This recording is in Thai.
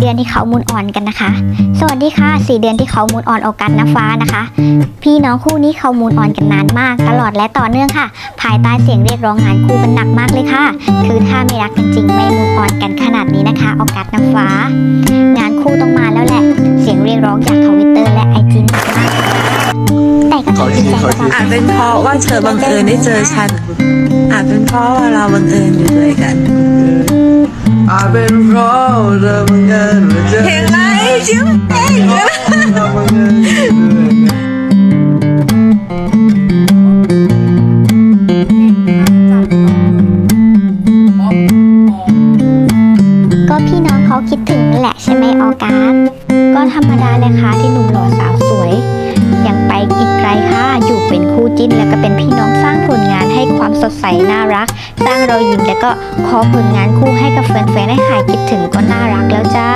เดือนที่เขามูลอ่อนกันนะคะ สวัสดีค่ะสี่เดือนที่เขามูลอ่อนออกกันนะฟ้านะคะ พี่น้องคู่นี้เขามูลอ่อนกันนานมาก ตลอดและต่อเนื่องค่ะ ภายใต้เสียงเรียกร้องงานคู่กันหนักมากเลยค่ะ คือถ้าไม่รักกันจริงไม่มูลอ่อนกันขนาดนี้นะคะออกกัสน้ำฟ้า งานคู่ต้องมาแล้วแหละ เสียงเรียกร้องจากทวิตเตอร์และไอจีหนักมากแต่ก็ต้องดีใจกับเราอาจเป็นเพราะว่าเธอบังเอิญได้เจอฉัน อาจเป็นเพราะว่าเราบังเอิญอยู่ด้วยกัน อาจเป็นเพราะเธอบังเอิญมาเจอเพลงไรจิ้มเองเราบังเอิญอยู่ด้วยกันก็พี่น้องเขาคิดถึงแหละใช่ไหมออกัสก็ธรรมดาเลยค่ะที่หนุ่มหล่อสาวสวย ยังไปอีกไกลค่ะอยู่เป็นคู่จิ้นแล้วก็เป็นพี่น้องสร้างผ สดใสน่ารัก สร้างรอยยิ้มแล้วก็ขอผลงานคู่ให้กับแฟนๆได้หายคิดถึงก็น่ารักแล้วจ้า